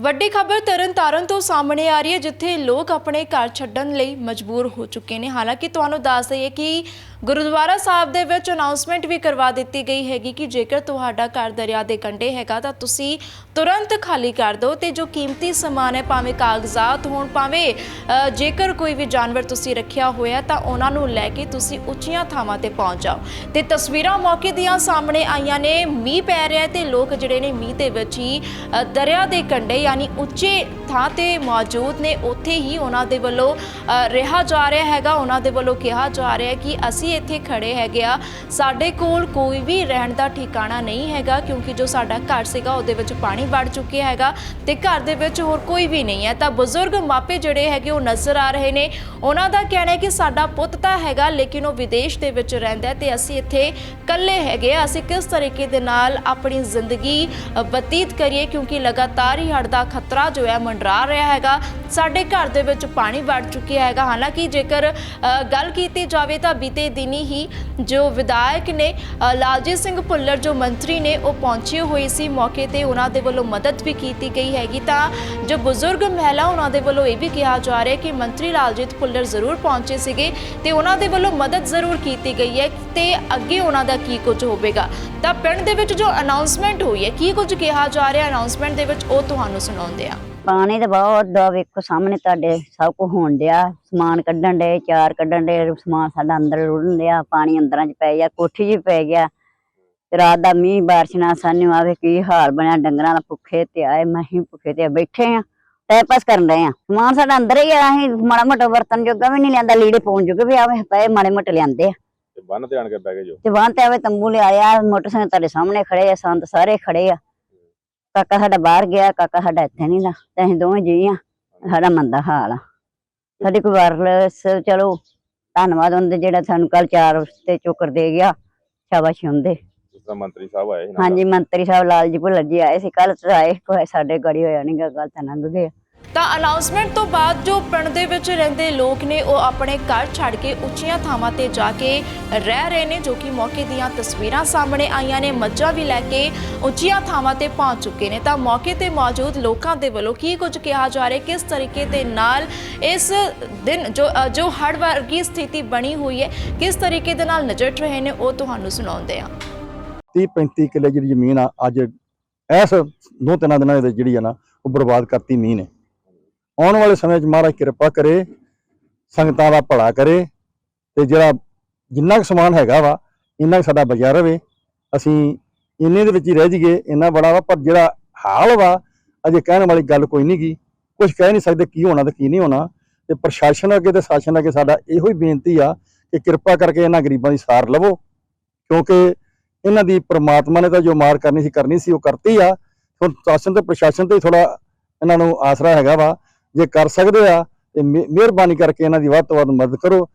ਵੱਡੀ ਖਬਰ ਤਰਨਤਾਰਨ ਤੋਂ ਸਾਹਮਣੇ ਆ ਰਹੀ ਹੈ ਜਿੱਥੇ ਲੋਕ ਆਪਣੇ ਘਰ ਛੱਡਣ ਲਈ ਮਜਬੂਰ ਹੋ ਚੁੱਕੇ ਨੇ। ਹਾਲਾਂਕਿ ਤੁਹਾਨੂੰ ਦੱਸ ਦਈਏ ਕਿ ਗੁਰਦੁਆਰਾ ਸਾਹਿਬ ਦੇ ਵਿੱਚ ਅਨਾਉਂਸਮੈਂਟ ਵੀ ਕਰਵਾ ਦਿੱਤੀ ਗਈ ਹੈਗੀ ਕਿ ਜੇਕਰ ਤੁਹਾਡਾ ਘਰ ਦਰਿਆ ਦੇ ਕੰਢੇ ਹੈਗਾ ਤਾਂ ਤੁਸੀਂ ਤੁਰੰਤ ਖਾਲੀ ਕਰ ਦਿਓ ਤੇ ਜੋ ਕੀਮਤੀ ਸਮਾਨ ਹੈ ਭਾਵੇਂ ਕਾਗਜ਼ਾਤ ਹੋਣ ਭਾਵੇਂ ਅ, ਜੇਕਰ ਕੋਈ ਵੀ ਜਾਨਵਰ ਤੁਸੀਂ ਰੱਖਿਆ ਹੋਇਆ ਤਾਂ ਉਹਨਾਂ ਨੂੰ ਲੈ ਕੇ ਤੁਸੀਂ ਉੱਚੀਆਂ ਥਾਵਾਂ ਤੇ ਪਹੁੰਚ ਜਾਓ। ਤੇ ਤਸਵੀਰਾਂ ਮੌਕੇ ਦੀਆਂ ਸਾਹਮਣੇ ਆਈਆਂ ਨੇ। ਮੀਂਹ ਪੈ ਰਿਹਾ ਹੈ ਤੇ ਲੋਕ ਜਿਹੜੇ ਨੇ ਮੀਂਹ ਦੇ ਵਿੱਚ ਹੀ ਅ, ਦਰਿਆ ਦੇ ਕੰਢੇ आणि उच्चे ਥਾਂ ਤੇ ਮੌਜੂਦ ਨੇ, ਉੱਥੇ ਹੀ ਉਹਨਾਂ ਦੇ ਵੱਲੋਂ ਰਿਹਾ ਜਾ ਰਿਹਾ ਹੈਗਾ। ਉਹਨਾਂ ਦੇ ਵੱਲੋਂ ਕਿਹਾ ਜਾ ਰਿਹਾ ਕਿ ਅਸੀਂ ਇੱਥੇ ਖੜੇ ਹੈਗੇ ਆ। ਸਾਡੇ ਕੋਲ ਕੋਈ ਵੀ ਰਹਿਣ ਦਾ ਠਿਕਾਣਾ ਨਹੀਂ ਹੈਗਾ, ਕਿਉਂਕਿ ਜੋ ਸਾਡਾ ਘਰ ਸੀਗਾ, ਉਹਦੇ ਵਿੱਚ ਪਾਣੀ ਵੜ ਚੁੱਕਿਆ ਹੈਗਾ ਤੇ ਘਰ ਦੇ ਵਿੱਚ ਹੋਰ ਕੋਈ ਵੀ ਨਹੀਂ ਹੈ। ਤਾਂ ਬਜ਼ੁਰਗ ਮਾਪੇ ਜਿਹੜੇ ਹੈਗੇ, ਉਹ ਨਜ਼ਰ ਆ ਰਹੇ ਨੇ। ਉਹਨਾਂ ਦਾ ਕਹਿਣਾ ਹੈ ਕਿ ਸਾਡਾ ਪੁੱਤ ਤਾਂ ਹੈਗਾ, ਲੇਕਿਨ ਉਹ ਵਿਦੇਸ਼ ਦੇ ਵਿੱਚ ਰਹਿੰਦਾ ਹੈ ਤੇ ਅਸੀਂ ਇੱਥੇ ਇਕੱਲੇ ਹੈਗੇ ਆ। ਅਸੀਂ ਕਿਸ ਤਰੀਕੇ ਦੇ ਨਾਲ ਆਪਣੀ ਜ਼ਿੰਦਗੀ ਬਤੀਤ ਕਰੀਏ, ਕਿਉਂਕਿ ਲਗਾਤਾਰ ਹੀ ਹੜ੍ਹ ਦਾ ਖਤਰਾ ਜੋ ਹੈ ਮੰਡਰਾ ਰਿਹਾ ਹੈਗਾ। ਸਾਡੇ ਘਰ ਦੇ ਵਿੱਚ ਪਾਣੀ ਵੜ ਚੁੱਕਿਆ ਹੈਗਾ। ਹਾਲਾਂਕਿ ਜੇਕਰ ਗੱਲ ਕੀਤੀ ਜਾਵੇ ਤਾਂ ਬੀਤੇ ਦਿਨੀ ਹੀ ਜੋ ਵਿਧਾਇਕ ਨੇ ਲਾਲਜੀਤ ਸਿੰਘ ਭੁੱਲਰ ਜੋ ਮੰਤਰੀ ਨੇ, ਉਹ ਪਹੁੰਚੇ ਹੋਏ ਸੀ। ਮੌਕੇ ਤੇ ਉਹਨਾਂ ਦੇ ਵੱਲੋਂ ਮਦਦ ਵੀ ਕੀਤੀ ਗਈ ਹੈਗੀ ਤਾਂ ਜੋ ਬਜ਼ੁਰਗ ਮਹਿਲਾ ਉਹਨਾਂ ਦੇ ਵੱਲੋਂ ਇਹ ਵੀ ਕਿਹਾ ਜਾ ਰਿਹਾ ਕਿ ਮੰਤਰੀ ਲਾਲਜੀਤ ਭੁੱਲਰ ਜ਼ਰੂਰ ਪਹੁੰਚੇ ਸੀਗੇ ਤੇ ਉਹਨਾਂ ਦੇ ਵੱਲੋਂ ਮਦਦ ਜ਼ਰੂਰ ਕੀਤੀ ਗਈ ਹੈ ਤੇ ਅੱਗੇ ਉਹਨਾਂ ਦਾ ਕੀ ਕੁਝ ਹੋਵੇਗਾ। ਤਾਂ ਪਿੰਡ ਦੇ ਵਿੱਚ ਜੋ ਅਨਾਉਂਸਮੈਂਟ ਹੋਈ ਹੈ, ਕੀ ਕੁਝ ਕਿਹਾ ਜਾ ਰਿਹਾ ਅਨਾਉਂਸਮੈਂਟ ਦੇ ਵਿੱਚ ਉਹ ਤੁਹਾਨੂੰ ਸੁਣਾਉਂਦੇ ਆ ਪਾਣੀ ਤਾਂ ਬਹੁਤ ਦਾ ਵੇਖੋ ਸਾਹਮਣੇ ਤੁਹਾਡੇ ਸਭ ਕੁਝ ਹੋਣ ਡਿਆ। ਸਮਾਨ ਕੱਢਣ ਦੇ ਚਾਰ ਕੱਢਣ ਦੇ ਸਮਾਨ ਸਾਡਾ ਅੰਦਰ ਰੁੜਨ ਡਿਆ ਪਾਣੀ ਅੰਦਰਾਂ ਚ ਪੈ ਗਿਆ ਕੋਠੀ 'ਚ ਪੈ ਗਿਆ। ਤੇ ਰਾਤ ਦਾ ਮੀਂਹ ਬਾਰਿਸ਼ ਨਾਲ ਸਾਨੂੰ ਆਵੇ ਕੀ ਹਾਲ ਬਣਿਆ ਡੰਗਰਾਂ ਦਾ ਭੁੱਖੇ ਤੇ ਆਏ ਮਹੀਂ ਭੁੱਖੇ ਤੇ ਬੈਠੇ ਆ ਟਾਈਮ ਪਾਸ ਕਰਨ ਰਹੇ ਆ। ਸਮਾਨ ਸਾਡਾ ਅੰਦਰ ਹੀ ਆ ਅਸੀਂ ਮਾੜਾ ਮੋਟਾ ਵਰਤਨ ਜੋਗਾ ਵੀ ਨਹੀਂ ਲਿਆਂਦਾ ਲੀੜੇ ਪਾਉਣ ਜੋਗੇ ਵੀ ਆਵੇ ਪਏ ਮਾੜੇ ਮੋਟੇ ਲਿਆਂਦੇ ਆ। ਤੇ ਬੰਨ ਤੇ ਆਣ ਕੇ ਬਹਿ ਗਏ ਜੋ। ਤੇ ਵਾਂ ਤੇ ਆਵੇ ਤੰਬੂ ਲਿਆਇਆ ਮੋਟਰਸਾਈਕਲ ਤੁਹਾਡੇ ਸਾਹਮਣੇ ਖੜੇ ਆ ਸੰਤ ਸਾਰੇ ਖੜੇ ਆ। ਕਾਕਾ ਸਾਡਾ ਬਾਹਰ ਗਿਆ ਕਾਕਾ ਸਾਡਾ ਇੱਥੇ ਨਹੀਂ ਦਾ ਤੇ ਅਸੀਂ ਦੋਵੇਂ ਜੀ ਆ ਸਾਡਾ ਮੰਦਾ ਹਾਲ ਆ। ਸਾਡੀ ਕੋਈ ਵਾਇਰਲੈਸ ਚਲੋ ਧੰਨਵਾਦ ਉਹਦੇ ਜਿਹੜਾ ਸਾਨੂੰ ਕੱਲ ਚਾਰ ਤੇ ਚੋਕਰ ਦੇ ਗਿਆ ਸ਼ਾਬਾਸ਼ ਹੁੰਦੇ ਜਿਸ ਤਰ੍ਹਾਂ ਮੰਤਰੀ ਸਾਹਿਬ ਆਏ ਸੀ ਨਾਲ। ਹਾਂਜੀ ਮੰਤਰੀ ਸਾਹਿਬ ਲਾਲ ਜੀ ਭੁੱਲਰ ਜੀ ਆਏ ਸੀ ਕੱਲ ਆਏ ਕੋਈ ਸਾਡੇ ਗੜੀ ਹੋਇਆ ਨਹੀਂ ਗੱਲ ਤਾਂ ਲੰਘ ਗਏ ਤਾਂ ਅਨਾਉਂਸਮੈਂਟ ਤੋਂ ਬਾਅਦ ਜੋ ਪਿੰਡ ਦੇ ਵਿੱਚ ਰਹਿੰਦੇ ਲੋਕ ਨੇ, ਉਹ ਆਪਣੇ ਘਰ ਛੱਡ ਕੇ ਉੱਚੀਆਂ ਥਾਵਾਂ ਤੇ ਜਾ ਕੇ ਰਹਿ ਰਹੇ ਨੇ, ਜੋ ਕਿ ਮੌਕੇ ਦੀਆਂ ਤਸਵੀਰਾਂ ਸਾਹਮਣੇ ਆਈਆਂ ਨੇ। ਮੱਝਾਂ ਵੀ ਲੈ ਕੇ ਉੱਚੀਆਂ ਥਾਵਾਂ ਤੇ ਪਹੁੰਚ ਚੁੱਕੇ ਨੇ। ਤਾਂ ਮੌਕੇ ਤੇ ਮੌਜੂਦ ਲੋਕਾਂ ਦੇ ਵੱਲੋਂ ਕੀ ਕੁਝ ਕਿਹਾ ਜਾ ਰਿਹਾ ਕਿਸ ਤਰੀਕੇ ਦੇ ਨਾਲ ਇਸ ਦਿਨ ਜੋ ਜੋ ਹੜ੍ਹ ਵਰਗੀ ਸਥਿਤੀ ਬਣੀ ਹੋਈ ਹੈ, ਕਿਸ ਤਰੀਕੇ ਦੇ ਨਾਲ ਨਜਿੱਠ ਰਹੇ ਨੇ, ਉਹ ਤੁਹਾਨੂੰ ਸੁਣਾਉਂਦੇ ਆ 30 35 ਕਿੱਲੇ ਜਿਹੜੀ ਜ਼ਮੀਨ ਆ, ਅੱਜ ਇਸ ਦੋ ਤਿੰਨਾਂ ਦਿਨਾਂ ਦੇ ਜਿਹੜੀ ਆ ਨਾ, ਉਹ ਬਰਬਾਦ ਕਰਤੀ ਮੀਂਹ ਨੇ। ਆਉਣ ਵਾਲੇ ਸਮੇਂ 'ਚ ਮਹਾਰਾਜ ਕਿਰਪਾ ਕਰੇ, ਸੰਗਤਾਂ ਦਾ ਭਲਾ ਕਰੇ ਤੇ ਜਿਹੜਾ ਜਿੰਨਾ ਕੁ ਸਮਾਨ ਹੈਗਾ ਵਾ, ਇੰਨਾ ਕੁ ਸਾਡਾ ਬਚਿਆ ਰਵੇ। ਅਸੀਂ ਇੰਨੇ ਦੇ ਵਿੱਚ ਹੀ ਰਹਿ ਜਾਈਏ, ਇੰਨਾ ਬੜਾ ਵਾ, ਪਰ ਜਿਹੜਾ ਹਾਲ ਵਾ, ਅਜੇ ਕਹਿਣ ਵਾਲੀ ਗੱਲ ਕੋਈ ਨਹੀਂ ਗੀ। ਕੁਝ ਕਹਿ ਨਹੀਂ ਸਕਦੇ ਕੀ ਹੋਣਾ ਤੇ ਕੀ ਨਹੀਂ ਹੋਣਾ। ਤੇ ਪ੍ਰਸ਼ਾਸਨ ਅੱਗੇ ਤੇ ਸ਼ਾਸਨ ਅੱਗੇ ਸਾਡਾ ਇਹੋ ਹੀ ਬੇਨਤੀ ਆ ਕਿ ਕਿਰਪਾ ਕਰਕੇ ਇਹਨਾਂ ਗਰੀਬਾਂ ਦੀ ਸਾਰ ਲਵੋ। ਕਿਉਂਕਿ ਇਹਨਾਂ ਦੀ ਪ੍ਰਮਾਤਮਾ ਨੇ ਤਾਂ ਜੋ ਮਾਰ ਕਰਨੀ ਸੀ ਕਰਨੀ ਸੀ, ਉਹ ਕਰਤੀ ਆ। ਹੁਣ ਸ਼ਾਸਨ ਤੇ ਪ੍ਰਸ਼ਾਸਨ ਤੇ ਥੋੜਾ ਇਹਨਾਂ ਨੂੰ ਆਸਰਾ ਹੈਗਾ ਵਾ। ਜੇ ਕਰ ਸਕਦੇ ਆ ਤੇ ਮਿਹਰਬਾਨੀ ਕਰਕੇ ਇਹਨਾਂ ਦੀ ਵੱਧ ਤੋਂ ਵੱਧ ਮਦਦ ਕਰੋ।